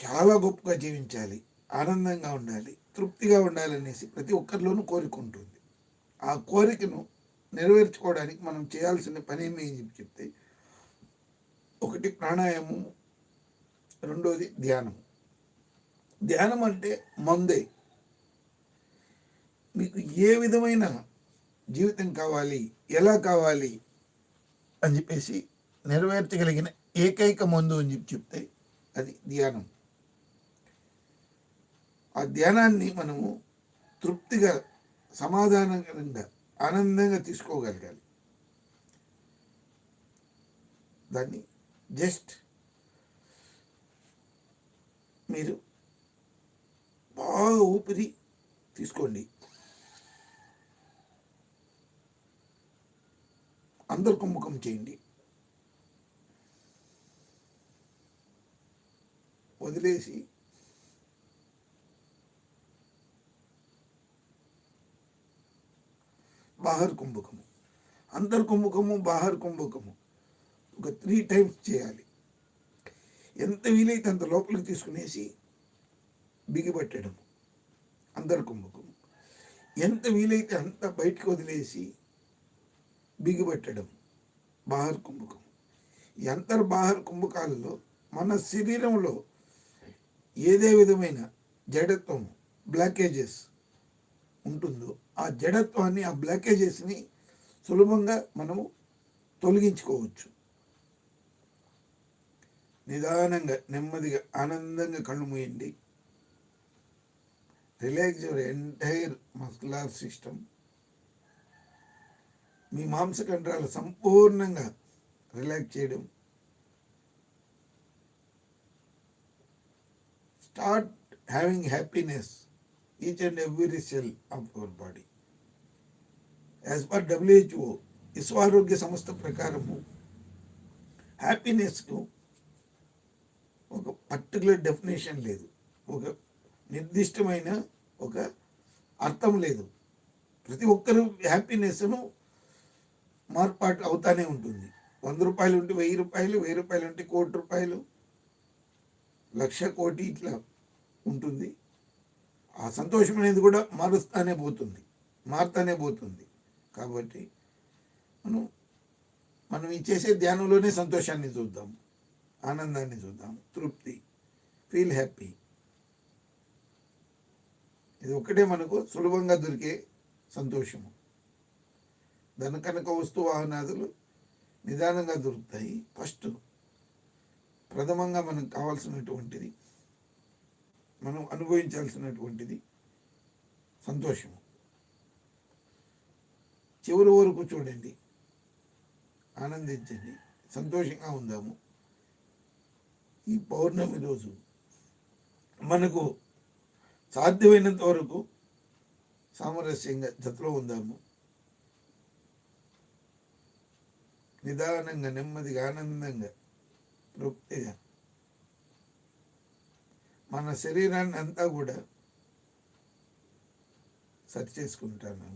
చాలా గొప్పగా జీవించాలి ఆనందంగా ఉండాలి తృప్తిగా ఉండాలనేసి ప్రతి ఒక్కరిలోనూ కోరిక ఉంటుంది. ఆ కోరికను నెరవేర్చుకోవడానికి మనం చేయాల్సిన పని ఏమి అని చెప్పి చెప్తే ఒకటి ప్రాణాయామం రెండోది ధ్యానం. ధ్యానం అంటే మందే. మీకు ఏ విధమైన జీవితం కావాలి ఎలా కావాలి అని చెప్పేసి నెరవేర్చగలిగిన ఏకైక మందు అని చెప్పి చెప్తే అది ధ్యానం. ధ్యానాన్ని మనము తృప్తిగా సమాధానంగా ఆనందంగా తీసుకోగలగాలి. దాన్ని జస్ట్ మీరు బాగా ఊపిరి తీసుకోండి. అందరు కుంభకం చేయండి. వదిలేసి బాహర్ కుంభకము. అంతర్ కుంభకము బాహర్ కుంభకము. ఒక త్రీ టైమ్స్ చేయాలి. ఎంత వీలైతే అంత లోపలికి తీసుకునేసి బిగిపట్టడము అందరి కుంభకము. ఎంత వీలైతే అంత బయటికి వదిలేసి బిగిపట్టడం బాహర్ కుంభకం ఈ అంతర్ బాహర్ కుంభకాలలో మన శరీరంలో ఏదే విధమైన జడత్వం బ్లాకేజెస్ ఉంటుందో ఆ జడత్వాన్ని ఆ బ్లాకేజెస్ని సులభంగా మనము తొలగించుకోవచ్చు. నిదానంగా నెమ్మదిగా ఆనందంగా కళ్ళు మూయండి. Relax your entire muscular system. మీ మాంసకండ్రాలు సంపూర్ణంగా రిలాక్స్ చేయడం. Start having happiness. Each and every cell of your body as per WHO విశ్వ ఆరోగ్య సంస్థ ప్రకారము హ్యాపీనెస్కు ఒక పర్టికులర్ డెఫినేషన్ లేదు. ఒక నిర్దిష్టమైన ఒక అర్థం లేదు. ప్రతి ఒక్కరు హ్యాపీనెస్ను మార్పాటు అవుతానే ఉంటుంది. వంద రూపాయలు ఉంటే వెయ్యి రూపాయలు వెయ్యి రూపాయలు ఉంటే కోటి రూపాయలు లక్ష కోటి ఇట్లా ఉంటుంది. ఆ సంతోషం అనేది కూడా మారుస్తానే పోతుంది మారుతానే పోతుంది. కాబట్టి మనం మనం ఇచ్చేసే ధ్యానంలోనే సంతోషాన్ని చూద్దాం ఆనందాన్ని చూద్దాం తృప్తి ఫీల్ హ్యాపీ. ఇది ఒక్కటే మనకు సులభంగా దొరికే సంతోషము. ధన కనుక వస్తు వాహనాదులు నిదానంగా దొరుకుతాయి. ఫస్ట్ ప్రథమంగా మనకు కావాల్సినటువంటిది మనం అనుభవించాల్సినటువంటిది సంతోషము. చివరి వరకు చూడండి. ఆనందించండి. సంతోషంగా ఉందాము. ఈ పౌర్ణమి రోజు మనకు సాధ్యమైనంత వరకు సామరస్యంగా జతలో ఉందాము. నిదానంగా నెమ్మదిగా ఆనందంగా తృప్తిగా మన శరీరాన్ని అంతా కూడా సరి చేసుకుంటాను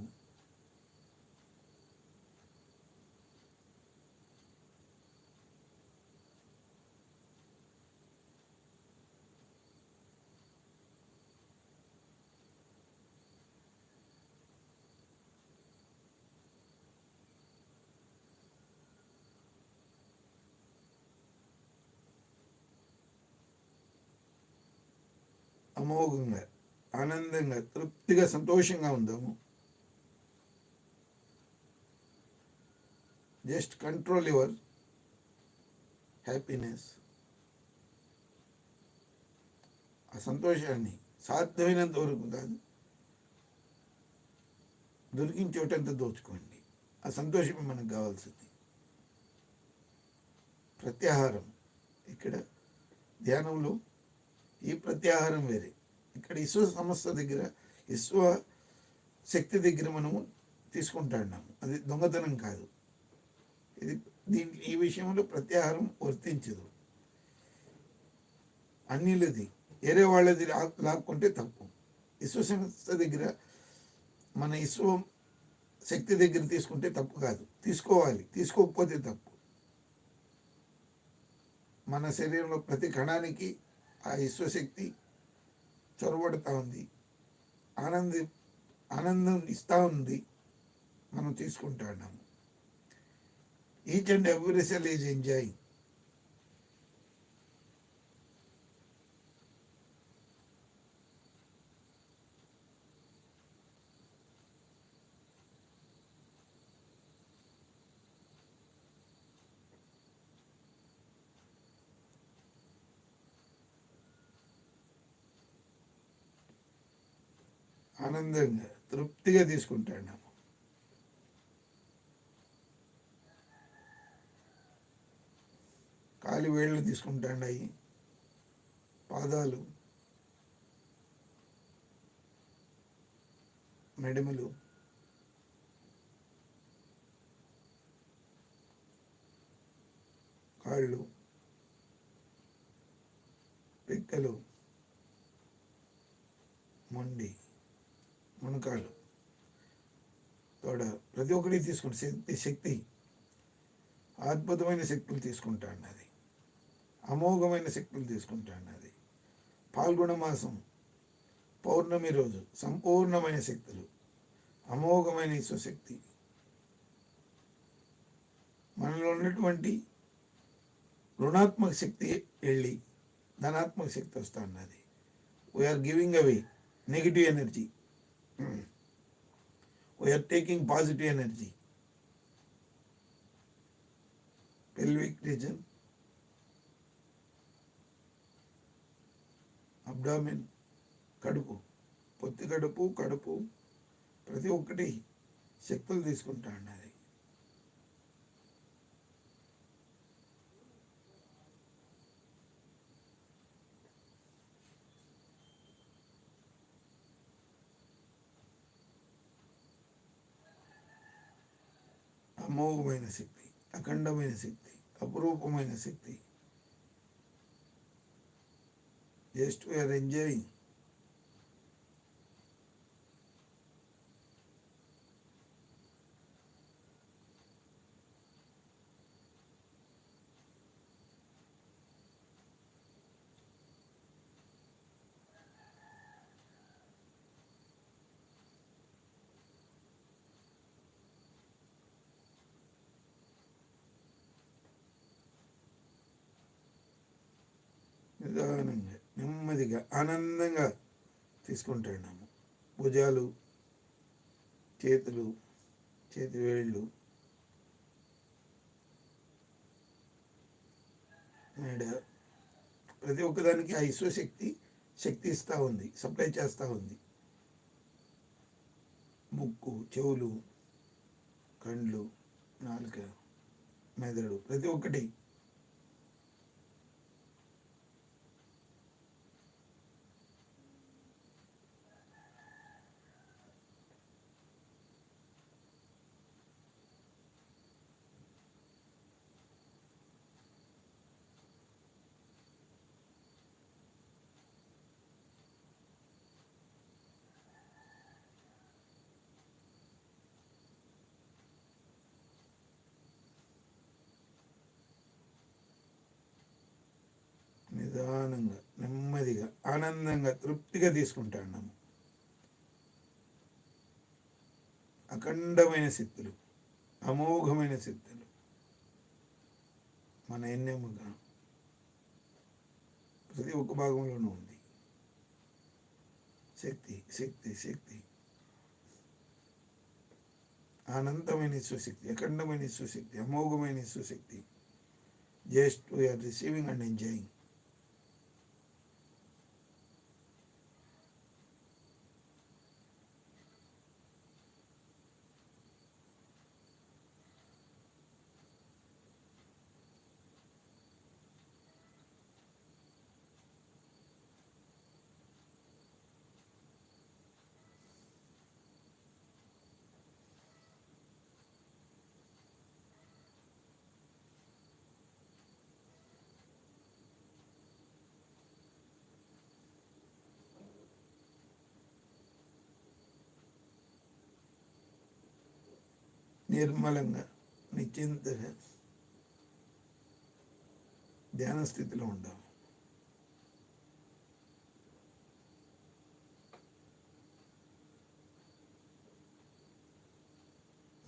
అమోఘంగా ఆనందంగా తృప్తిగా సంతోషంగా ఉందాము జస్ట్ కంట్రోల్ యువర్ హ్యాపీనెస్ ఆ సంతోషాన్ని సాధ్యమైనంత వరకు కాదు దొరికిన చోటంతా దోచుకోండి ఆ సంతోషమే మనకు కావాల్సింది ప్రత్యాహారం ఇక్కడ ధ్యానంలో ఈ ప్రత్యాహారం వేరే ఇక్కడ విశ్వ సంస్థ దగ్గర విశ్వ శక్తి దగ్గర మనము తీసుకుంటున్నాము అది దొంగతనం కాదు. ఇది దీని ఈ విషయంలో ప్రత్యాహారం వర్తించదు. అన్నిలది వేరే వాళ్ళది లాక్కుంటే తప్పు. విశ్వ సంస్థ దగ్గర మన విశ్వం శక్తి దగ్గర తీసుకుంటే తప్పు కాదు. తీసుకోవాలి. తీసుకోకపోతే తప్పు. మన శరీరంలో ప్రతి కణానికి ఆ విశ్వశక్తి చొరబడుతూ ఉంది. ఆనంది ఆనందం ఇస్తూ ఉంది. మనం తీసుకుంటా ఉన్నాము. Each and every cell is enjoying ఆనందంగా తృప్తిగా తీసుకుంటాను కాలి వేళ్ళు తీసుకుంటాండాయి పాదాలు మెడమలు కాళ్ళు పిక్కలు మొండి. మునకాలు తోడ ప్రతి ఒక్కటి తీసుకుంటే శక్తి శక్తి అద్భుతమైన శక్తులు తీసుకుంటాను అది అమోఘమైన శక్తులు తీసుకుంటాను అది పాల్గొన మాసం పౌర్ణమి రోజు సంపూర్ణమైన శక్తులు. అమోఘమైన స్వశక్తి మనలో ఉన్నటువంటి రుణాత్మక శక్తి వెళ్ళి ధనాత్మక శక్తి వస్తా ఉన్నది we are giving away negative energy we are taking positive energy pelvic region, abdomen కడుపు. పొత్తి కడుపు కడుపు ప్రతి ఒక్కటి శక్తులు తీసుకుంటా అన్నది. అమోఘమైన శక్తి అఖండమైన శక్తి అపురూపమైన శక్తి. జస్ట్ వీఆర్ ఎంజాయింగ్ నిదానంగా నెమ్మదిగా ఆనందంగా తీసుకుంటున్నాము భుజాలు చేతులు చేతి వేళ్ళు మేడ ప్రతి ఒక్కదానికి ఆ విశ్వశక్తి శక్తి ఇస్తూ ఉంది సప్లై చేస్తూ ఉంది. ముక్కు చెవులు కండ్లు నాలుక మెదడు ప్రతి ఒక్కటి నిదానంగా నెమ్మదిగా ఆనందంగా తృప్తిగా తీసుకుంటాము అఖండమైన శక్తులు అమోఘమైన శక్తులు మన ఎన్నెమ్మగా ప్రతి ఒక్క భాగంలోనూ ఉంది. శక్తి శక్తి శక్తి. అనంతమైన సుశక్తి అఖండమైన సుశక్తి అమోఘమైన స్వశక్తి just we are receiving and enjoying నిర్మలంగా నిశ్చింతగా ధ్యాన స్థితిలో ఉండాలి.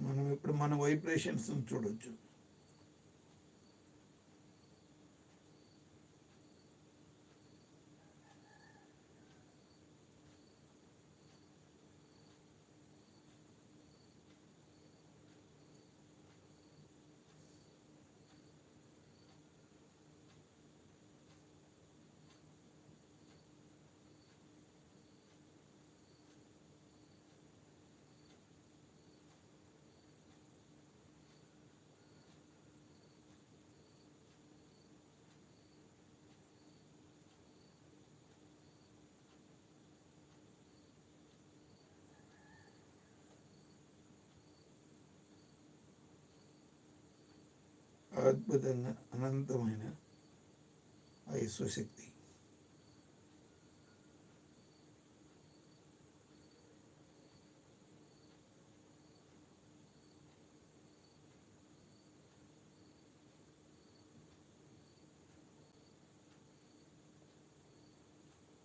మనం ఇప్పుడు మన వైబ్రేషన్స్ చూడొచ్చు. అద్భుతంగా అనంతమైన ఆ విశ్వశక్తి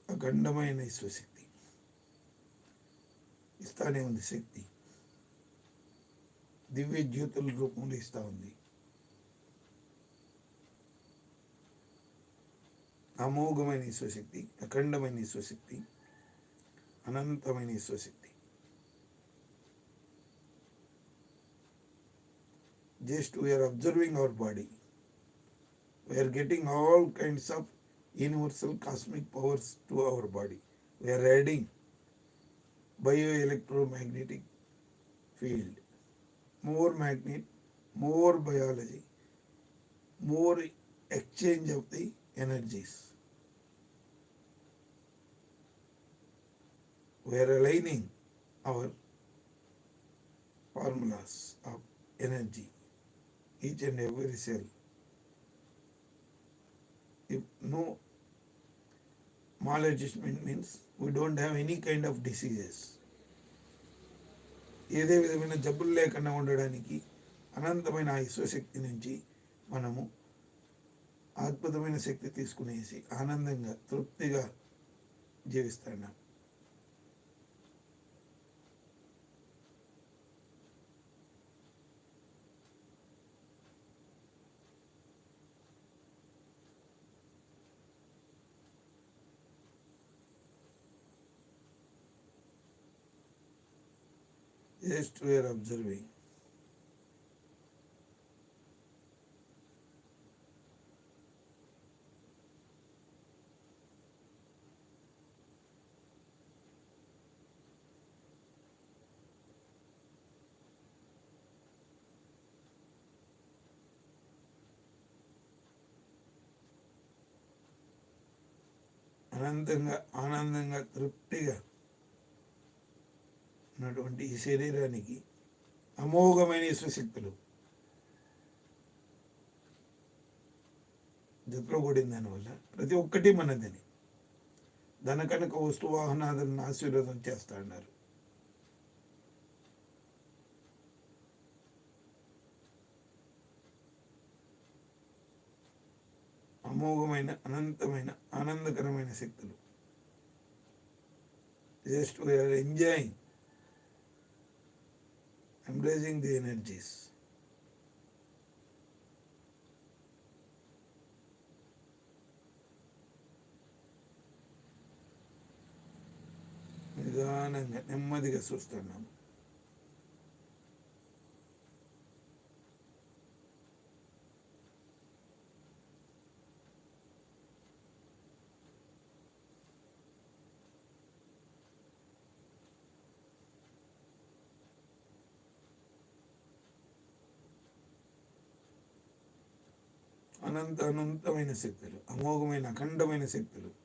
అఖండమైన విశ్వశక్తి ఇస్తానే ఉంది శక్తి. దివ్య జ్యోతుల రూపంలో ఇస్తా ఉంది. అమోఘమైన ఈశ్వశక్తి అఖండమైన ఈశ్వశక్తి అనంతమైన ఈశ్వశక్తి just we are observing our body we are getting all kinds of universal cosmic powers to our body we are adding bio electromagnetic field more magnet more biology more exchange of the energies. We are aligning our formulas of energy, each and every cell. If no maladjustment means we don't have any kind of diseases. ఏదే విధమైన జబ్బులు లేకుండా ఉండడానికి అనంతమైన ఆ విశ్వశక్తి నుంచి మనము అద్భుతమైన శక్తి తీసుకునేసి ఆనందంగా తృప్తిగా జీవిస్తాడు just we are observing. అనంతంగా ఆనందంగా తృప్తిగా ఉన్నటువంటి ఈ శరీరానికి అమోఘమైన ఈశ్వశక్తులు జతలో దానివల్ల. ప్రతి ఒక్కటి మనదని. ధన కనుక వస్తు ఆశీర్వాదం చేస్తా అన్నారు. అమోఘమైన అనంతమైన ఆనందకరమైన శక్తులు. Just we are enjoying embracing the energies నిదానంగా నెమ్మదిగా చూస్తున్నాము. అనంత అనంతమైన శక్తులు అమోఘమైన అఖండమైన శక్తులు.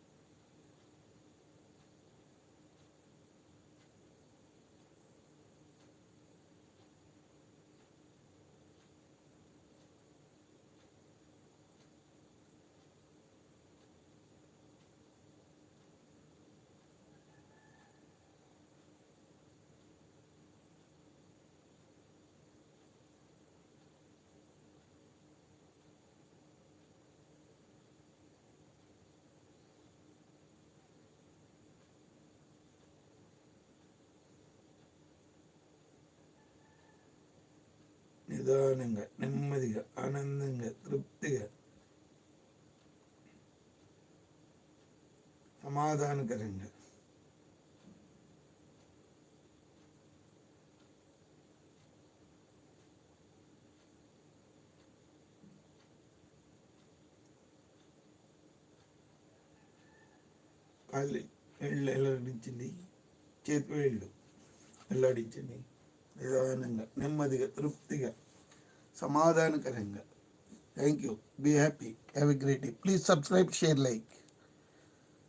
నిదానంగా నెమ్మదిగా ఆనందంగా తృప్తిగా సమాధానకరంగా. కాళ్ళు వేళ్ళు వెల్లడించింది చేతి వేళ్ళు వెల్లడించింది నిదానంగా నెమ్మదిగా తృప్తిగా. సమాధానకరంగా. Thank you be happy have a great day please subscribe share like